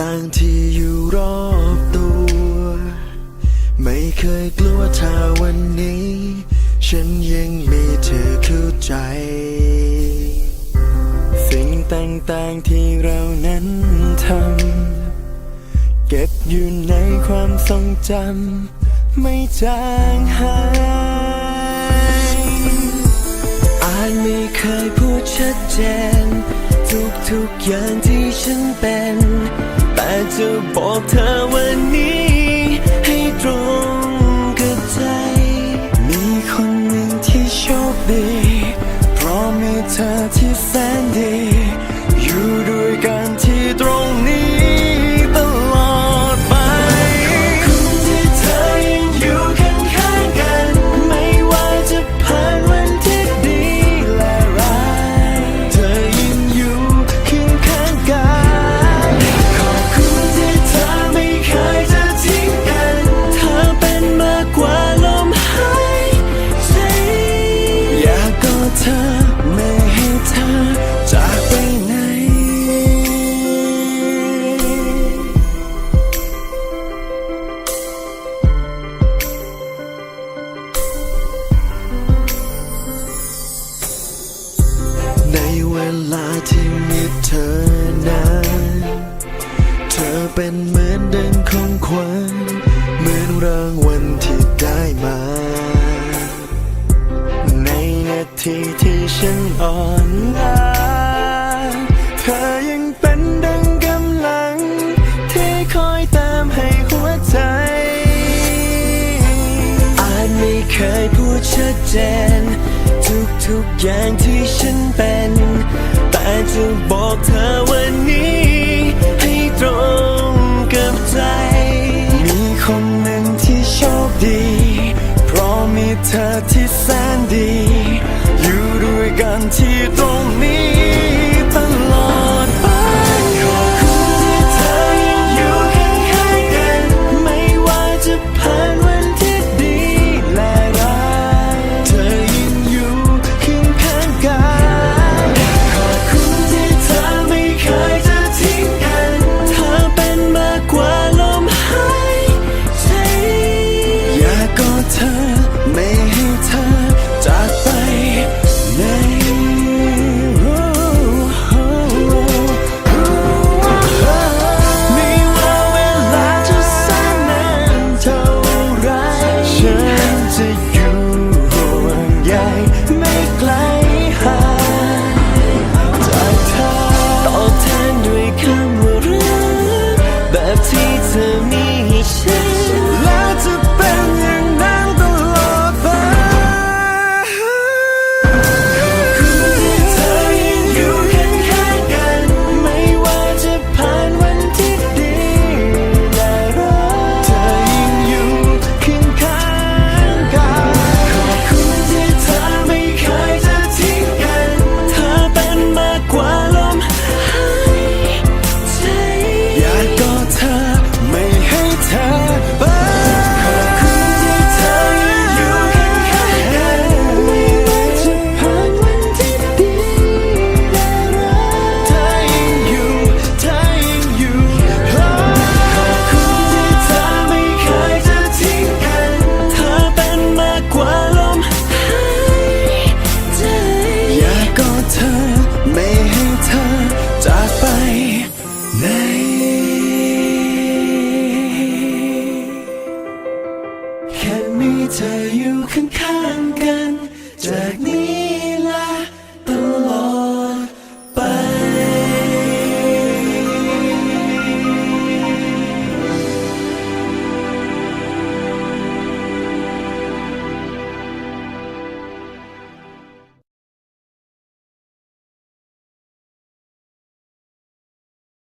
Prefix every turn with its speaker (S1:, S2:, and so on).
S1: ต่างๆที่อยู่รอบตัว ไม่เคยกลัวถ้าวันนี้ ฉันยังมีเธอเข้าใจ สิ่งต่างๆที่เรานั้นทำเก็บอยู่ในความทรงจำไม่จางหายอาจไม่เคยพูดชัดเจน ทุกทุกอย่างที่ฉันเป็น แต่จะบอกเธอวันนี้ ให้ตรงกับใจ มีคนหนึ่งที่โชคดี เพราะมีเธอ ลาที่มีเธอนั้นเธอเป็นเหมือนดังของขวัญเหมือนรางวัลที่ได้มา ในนาทีที่ฉันอ่อนล้าเธอยังเป็นดังกำลัง ที่คอยตามให้หัวใจ อาจไม่เคยพูดชัดเจน ทุกทุกอย่างที่ฉันเป็น แต่จะบอกเธอวันนี้ ให้ตรงกับใจ มีคนหนึ่งที่โชคดี เพราะมีเธอที่แสนดี อยู่ด้วยกันที่ตรงนี้